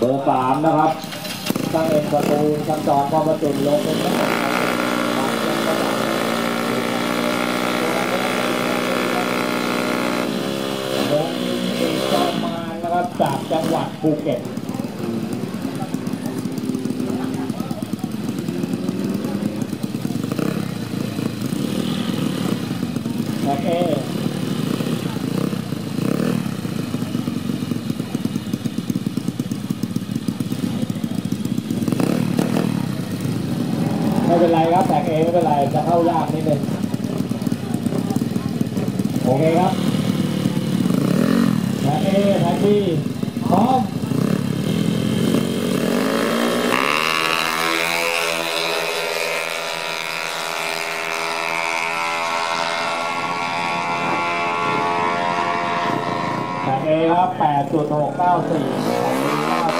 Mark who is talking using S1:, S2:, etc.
S1: เบอร์สามนะครับตั้งเองประตูชั้นสองพอประตูลงเป็นทั้งหมดวงเอกจอมานะครับจากจังหวัดภูเก็ตโอเค ไม่ เป็นไรครับแตกเองไม่เป็นไรจะเข้ายากนิดนึงโอเคครับแตกเอแตกบีพร้อมแตกเอครับ8.694